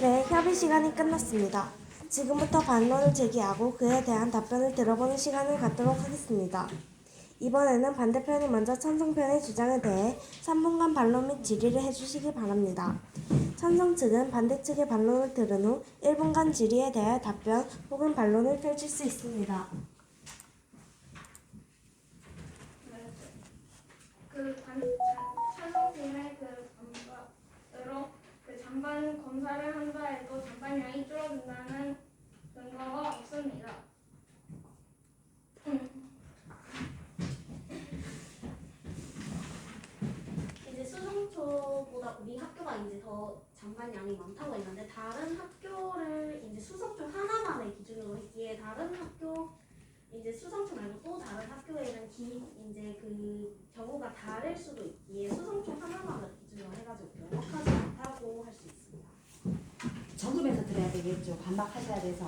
네, 협의 시간이 끝났습니다. 지금부터 반론을 제기하고 그에 대한 답변을 들어보는 시간을 갖도록 하겠습니다. 이번에는 반대편이 먼저 찬성편의 주장에 대해 3분간 반론 및 질의를 해주시기 바랍니다. 찬성 측은 반대 측의 반론을 들은 후 1분간 질의에 대해 답변 혹은 반론을 펼칠 수 있습니다. 그 반, 찬성팀의 그 반박으로 그 잔반 검사를 한다 해도 잔반량이 줄어든다는 근거가 없습니다. 이제 수성초보다 우리 학교가 이제 더 잔반량이 많다고 했는데 다른 학교를 이제 수성초 하나만의 기준으로 했기에 다른 학교 이제 수성초 말고 또 다른 학교에는 기 이제 그 경우가 다를 수도 있기에 수성초 하나만을 기준으로 해가지고 명확하지 않다고 할 수 있습니다. 적으면서 들어야 되겠죠. 반박하셔야 돼서.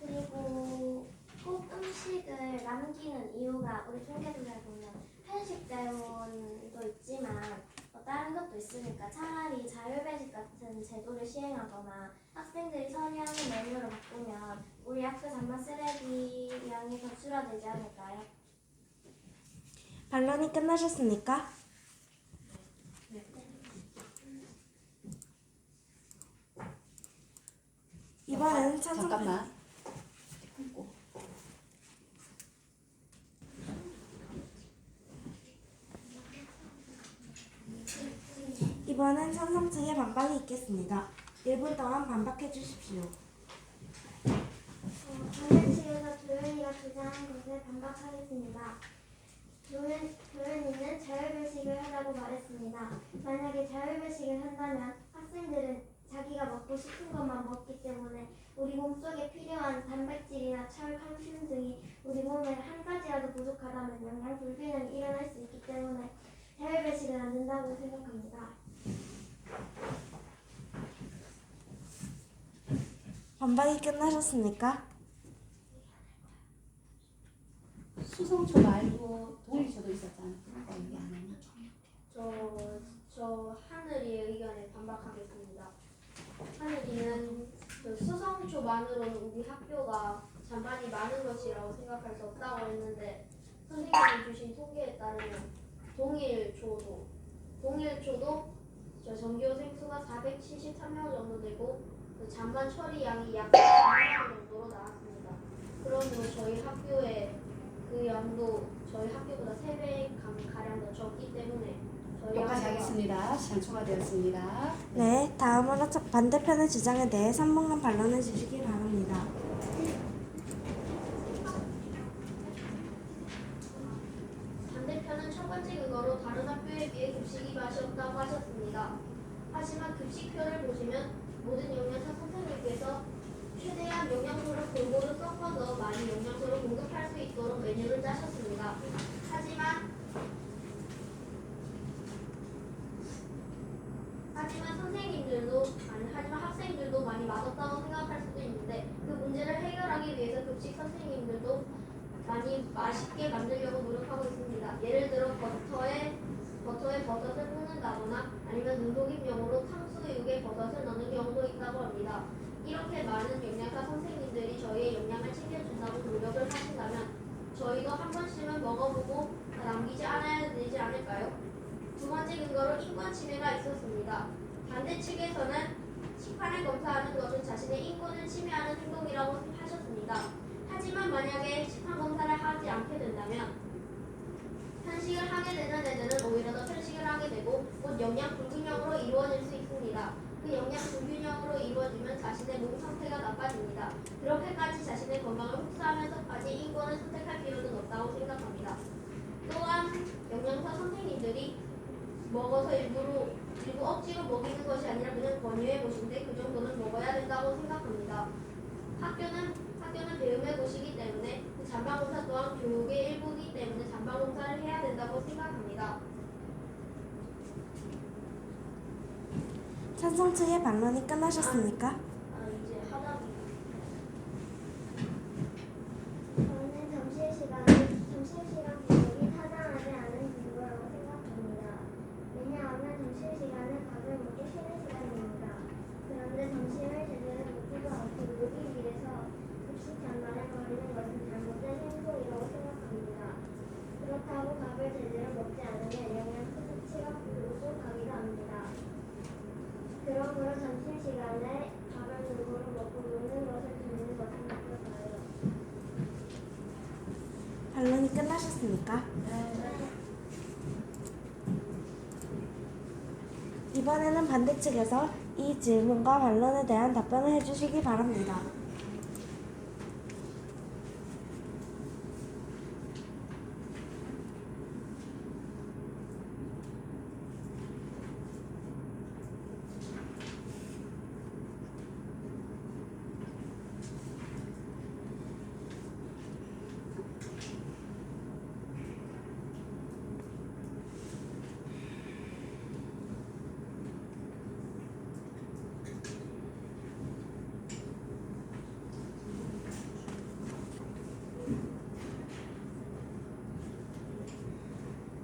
그리고 꼭 음식을 남기는 이유가 우리 통계조사에 보면 편식 때문도 있지만 또 다른 것도 있으니까 차라리 자율배식 같은 제도를 시행하거나 학생들이 선호하는 메뉴를 바꾸면 우리 학교 잔반 쓰레기 양이 더 줄어들지 않을까요? 반론이 끝나셨습니까? 이번에는 찬성편 잠깐만. 끊고. 이번엔 찬성 측의 반박이 있겠습니다. 1분 동안 반박해 주십시오. 어, 반대 측에서 조연이가 주장한 것에 반박하겠습니다. 조연, 조연이는 자율배식을 하라고 말했습니다. 만약에 자율배식을 한다면 학생들은 자기가 먹고 싶은 것만 먹기 때문에 우리 몸속에 필요한 단백질이나 철, 칼슘 등이 우리 몸에 한 가지라도 부족하다면 영양 불균형이 일어날 수 있기 때문에 자율배식은 안 된다고 생각합니다. 반박이 끝나셨습니까? 수성초 말고 동일초도 있었잖아. 그거 얘기 안 했나? 저, 저 하늘이의 의견에 반박하겠습니다. 하늘이는 그 수성초만으로는 우리 학교가 잔반이 많은 것이라고 생각할 수 없다고 했는데 선생님이 주신 통계에 따르면 동일초도 동일초도 저 전교생 수가 473명 정도 되고 그 잔반 처리 양이 약 4명 정도로 나왔습니다. 그러면 저희 학교의 그 양도 저희 학교보다 3배 가량 더 적기 때문에 저희 여기까지 학교가 하겠습니다. 시간 초과되었습니다. 네, 다음으로 첫- 반대편의 주장에 대해 3분간 반론해 주시기 바랍니다. 반대편은 첫 번째 근거로 다른 학교에 비해 급식이 맛이 없다고 하셨습니다. 하지만 급식표를 보시면 모든 영양사 선생님께서 최대한 영양소를 골고루 섞어서 많이 영양소를 공급할 수 있도록 메뉴를 짜셨습니다. 하지만 하지만 선생님들도 하지만 학생들도 많이 맛없다고 생각할 수도 있는데 그 문제를 해결하기 위해서 급식 선생님들도 많이 맛있게 만들려고 노력하고 있습니다. 예를 들어 버터에 버터에 버섯을 볶는다거나 아니면 눈속임용으로 탕수육에 버섯을 넣는 경우도 있다고 합니다. 이렇게 많은 영양사 선생님들이 저희의 영양을 챙겨준다고 노력을 하신다면 저희도 한 번씩은 먹어보고 남기지 않아야 되지 않을까요? 두 번째 근거로 인권 침해가 있었습니다. 반대 측에서는 식판을 검사하는 것은 자신의 인권을 침해하는 행동이라고 하셨습니다. 하지만 만약에 식판 검사를 하지 않게 된다면 편식을 하게 되는 애들은 오히려 더 편식을 하게 되고 곧 영양 불균형으로 이루어질 수 있습니다. 그 영양 불균형으로 이루어지면 자신의 몸 상태가 나빠집니다. 그렇게까지 자신의 건강을 흡수하면서까지 인권을 선택할 필요는 없다고 생각합니다. 또한 영양사 선생님들이 먹어서 일부러 일부 억지로 먹이는 것이 아니라 그냥 권유해 보신데 그 정도는 먹어야 된다고 생각합니다. 학교는 학교는 배움의 곳이기 때문에 그 잔반공사 또한 교육의 일부이기 때문에 잔반공사를 해야 된다고 생각합니다. 찬성 측의 반론이 끝나셨습니까? 아, 이제 하다 저는 점심시간에 점심시간 교육이 타당하지 않은 근거라고 생각합니다. 왜냐하면 점심시간은 밥을 먹기 쉬는 시간입니다. 받지 않으면 영양 수치가 부족하기도 합니다. 그러므로 점심시간에 밥을 골고루 먹고 노는 것을 듣는 것은 나쁠까요? 반론이 끝나셨습니까? 이번에는 반대측에서 이 질문과 반론에 대한 답변을 해주시기 바랍니다.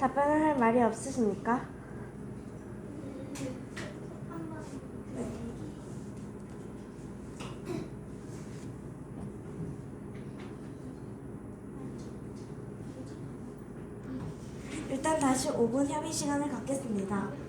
답변을 할 말이 없으십니까? 일단 다시 5분 협의 시간을 갖겠습니다.